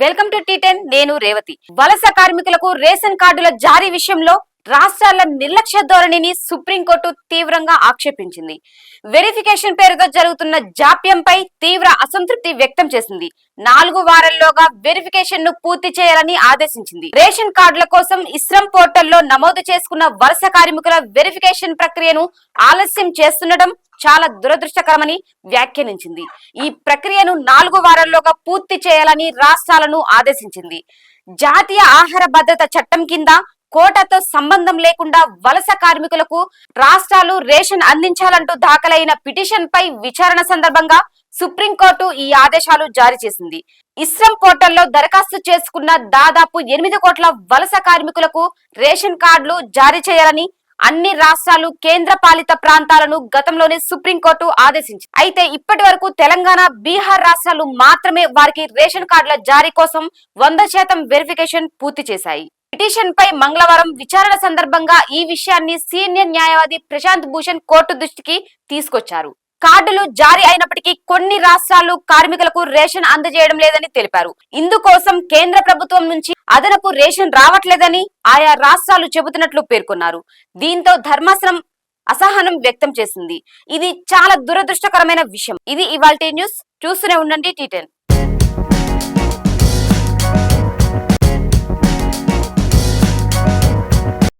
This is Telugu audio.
వెల్కమ్ టు టీ టెన్ నేను రేవతి. వలస కార్మికులకు రేషన్ కార్డుల జారీ విషయంలో రాష్ట్రాల నిర్లక్ష్య ధోరణిని సుప్రీంకోర్టు తీవ్రంగా ఆక్షేపించింది. వెరిఫికేషన్ పేరుతో జరుగుతున్న జాప్యంపై తీవ్ర అసంతృప్తి వ్యక్తం చేసింది. నాలుగు వారాల్లోగా వెరిఫికేషన్ను పూర్తి చేయాలని ఆదేశించింది. రేషన్ కార్డుల కోసం ఇస్రం పోర్టల్లో నమోదు చేసుకున్న వలస కార్మికుల వెరిఫికేషన్ ప్రక్రియను ఆలస్యం చేస్తుండటం చాలా దురదృష్టకరమని వ్యాఖ్యానించింది. ఈ ప్రక్రియను నాలుగు వారాల్లోగా పూర్తి చేయాలని రాష్ట్రాలను ఆదేశించింది. జాతీయ ఆహార భద్రత చట్టం కింద కోటతో సంబంధం లేకుండా వలస కార్మికులకు రాష్ట్రాలు రేషన్ అందించాలంటూ దాఖలైన పిటిషన్ పై విచారణ సందర్భంగా సుప్రీంకోర్టు ఈ ఆదేశాలు జారీ చేసింది. ఇస్రం పోర్టల్లో దరఖాస్తు చేసుకున్న దాదాపు ఎనిమిది కోట్ల వలస కార్మికులకు రేషన్ కార్డులు జారీ చేయాలని అన్ని రాష్ట్రాలు కేంద్ర పాలిత ప్రాంతాలను గతంలోనే సుప్రీంకోర్టు ఆదేశించింది అయితే ఇప్పటి వరకు తెలంగాణ బీహార్ రాష్ట్రాలు మాత్రమే వారికి రేషన్ కార్డుల జారీ కోసం వంద శాతం వెరిఫికేషన్ పూర్తి చేశాయి. పిటిషన్ పై మంగళవారం విచారణ సందర్భంగా ఈ విషయాన్ని సీనియర్ న్యాయవాది ప్రశాంత్ భూషణ్ కోర్టు దృష్టికి తీసుకొచ్చారు. కార్డులు జారీ అయినప్పటికీ కొన్ని రాష్ట్రాలు కార్మికులకు రేషన్ అందజేయడం లేదని తెలిపారు. ఇందుకోసం కేంద్ర ప్రభుత్వం నుంచి అదనపు రేషన్ రావట్లేదని ఆయా రాష్ట్రాలు చెబుతున్నట్లు పేర్కొన్నారు. దీంతో ధర్మాసనం అసహనం వ్యక్తం చేసింది. ఇది చాలా దురదృష్టకరమైన విషయం. ఇది ఇవాల్టి న్యూస్. చూస్తూనే ఉండండి టీటెన్